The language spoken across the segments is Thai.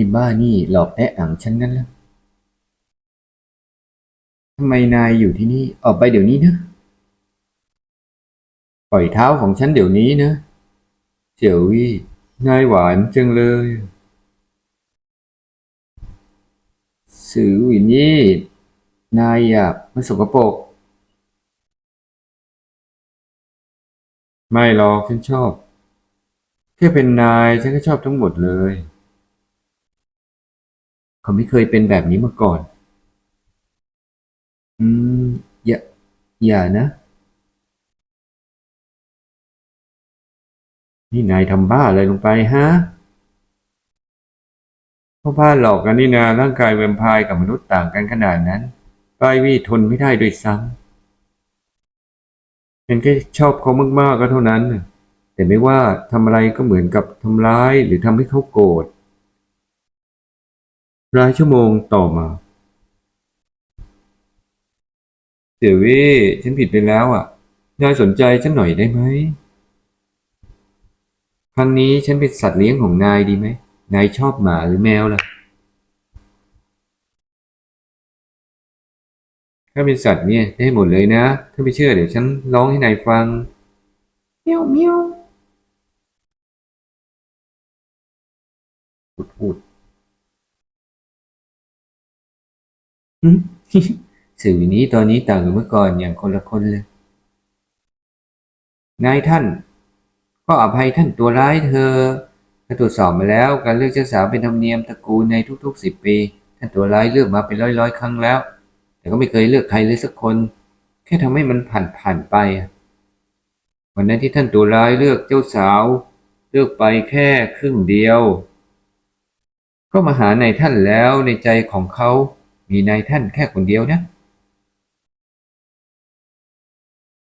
อ้บ้านี่หลอกแอะอังฉันนั่นล้วทำไมนายอยู่ที่นี่ ออกไปเดี๋ยวนี้นะ ปล่อยเท้าของฉันเดี๋ยวนี้นะเจียววี่นายหวานจังเลยสือหวินยี่ นายอยากมันสกปรกไม่หรอกฉันชอบ แค่เป็นนายฉันก็ชอบทั้งหมดเลย เขาไม่เคยเป็นแบบนี้มาก่อน อืม อย่า อย่านะ นี่นายทำบ้าอะไรลงไปฮะพ่อบ้าหลอกกันนี่นาร่างกายแวมไพร์กับมนุษย์ต่างกันขนาดนั้นป้ายวี่ทนไม่ได้ด้วยซ้ำฉันแค่ชอบเขามากๆก็เท่านั้น แต่ไม่ว่าทำอะไรก็เหมือนกับทำร้ายหรือทำให้เขาโกรธ หลายชั่วโมงต่อมาเดี๋ยววิฉันผิดไปแล้วอะ นายสนใจฉันหน่อยได้ไหม ครั้งนี้ฉันเป็นสัตว์เลี้ยงของนายดีไหม นายชอบหมาหรือแมวล่ะ ถ้าเป็นสัตว์เนี่ยได้หมดเลยนะ ถ้าไม่เชื่อเดี๋ยวฉันร้องให้นายฟัง เมียวเมียวอุดอุด สื่อนี้ตอนนี้ต่างกับเมื่อก่อนอย่างคนละคนเลย นายท่าน ก็อภัยท่านตัวร้ายเธอถ้าตรวจสอบมาแล้วการเลือกเจ้าสาวเป็นธรรมเนียมตระกูลในทุกๆสิบปี ท่านตัวร้ายเลือกมาเป็นร้อยๆ ครั้งแล้ว แต่ก็ไม่เคยเลือกใครเลยสักคน แค่ทำให้มันผ่านผ่านๆไป วันนั้นที่ท่านตัวร้ายเลือกเจ้าสาว เลือกไปแค่ครึ่งเดียว ก็มาหาในท่านแล้วในใจของเขา มีนายท่านแค่คนเดียวนะ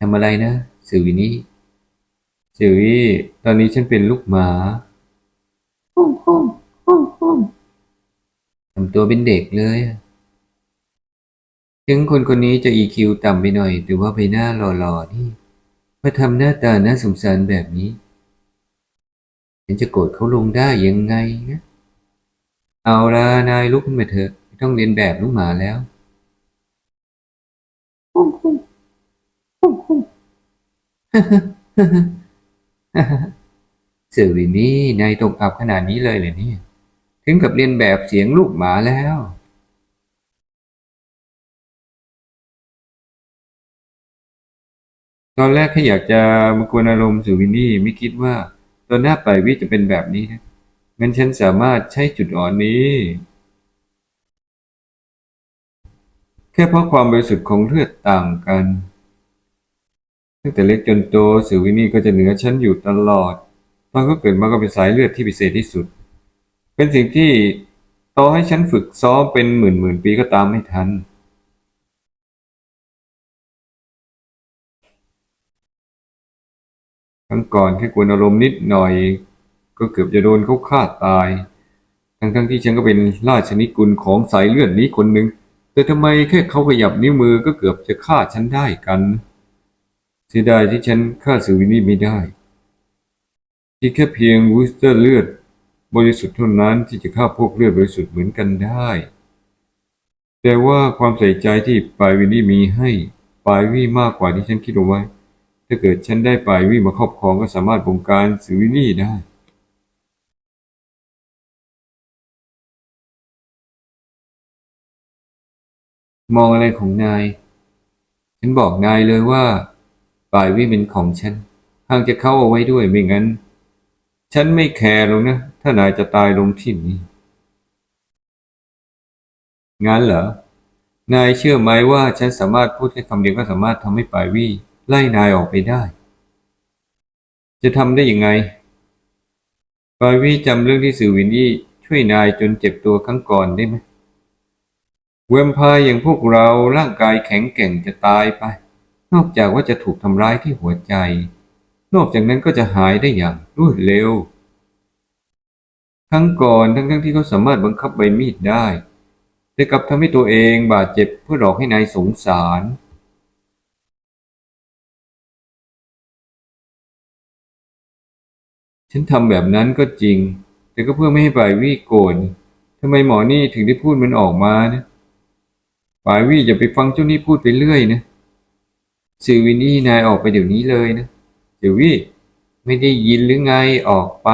ทำอะไรนะสื่อวินี่เจวี่ตอนนี้ฉันเป็นลูกหมาห้องห้องห้องห้องทำตัวเป็นเด็กเลยอะถึงคนคนนี้จะ EQ ต่ำไปหน่อย แต่ว่าใบหน้าหล่อๆนี่มาทำหน้าตาน่าสงสารแบบนี้ ฉันจะโกรธเขาลงได้ยังไงนะ เอาละนายลุกขึ้นมาเถอะไม่ ต้องเรียนแบบลูกหมาแล้วห้องห้องห้องห้องสื่อวินนี่นายตกอับขนาดนี้เลยเหรอเนี่ย ถึงกับเรียนแบบเสียงลูกหมาแล้วตอนแรกแค่อยากจะมากวนอารมณ์สื่อวินนี่ไม่คิดว่าตอนหน้าไปวิจะเป็นแบบนี้นะงั้นฉันสามารถใช้จุดอ่อนนี้ แค่เพราะความบริสุทธิ์ของเลือดต่างกันตั้งแต่เล็กจนโตสื่อวินี่ก็จะเหนือฉันอยู่ตลอดตอนก็เกิดมาก็เป็นสายเลือดที่พิเศษที่สุด เป็นสิ่งที่ต่อให้ฉันฝึกซ้อมเป็นหมื่นหมื่นปีก็ตามไม่ทันครั้งก่อนแค่กวนอารมณ์นิดหน่อย ก็เกือบจะโดนเขาฆ่าตาย ทั้งทั้งๆที่ฉันก็เป็นราชนิกุลของสายเลือดนี้คนหนึ่ง แต่ทำไมแค่เขาขยับนิ้วมือก็เกือบจะฆ่าฉันได้กัน เสียดายที่ฉันฆ่าสือวินนี่ไม่ได้ที่แค่เพียงวูสเตอร์เลือด บริสุทธิ์เท่านั้นที่จะฆ่าพวกเลือดบริสุทธิ์เหมือนกันได้ แต่ว่าความใส่ใจที่ปายวินี่มีให้ปายวี่มากกว่าที่ฉันคิดเอาไว้ ถ้าเกิดฉันได้ปายวี่มาครอบครองก็สามารถบงการสือวินนี่ได้ มองอะไรของนาย ฉันบอกนายเลยว่าปายวี่เป็นของฉันห่างจะเข้าเอาไว้ด้วยไม่งั้น ฉันไม่แคร์หรอกนะ ถ้านายจะตายลงที่นี่งั้นเหรอ นายเชื่อไหมว่าฉันสามารถพูดแค่คำเดียวก็สามารถทำให้ปายวี่ไล่นายออกไปได้ จะทำได้ยังไงปายวี่จำเรื่องที่สื่อวินนี่ช่วยนายจนเจ็บตัวครั้งก่อนได้ไหม แวมพร์อย่างพวกเราร่างกายแข็งแกร่งจะตายไป นอกจากว่าจะถูกทำร้ายที่หัวใจ นอกจากนั้นก็จะหายได้อย่างรวดเร็วครั้งก่อนทั้งๆที่เขาสามารถบังคับใบมีดได้ แต่กลับทำให้ตัวเองบาดเจ็บเพื่อหลอกให้นายสงสารฉันทำแบบนั้นก็จริง แต่ก็เพื่อไม่ให้ปลายวี่โกรธทำไมหมอนี่ถึงได้พูดมันออกมานะ ปายวี่อย่าไปฟังเจ้านี่พูดไปเรื่อยนะสื่อวินนี่นายออกไปเดี๋ยวนี้เลยนะเดี๋ยววี่ไม่ได้ยินหรือไงออกไป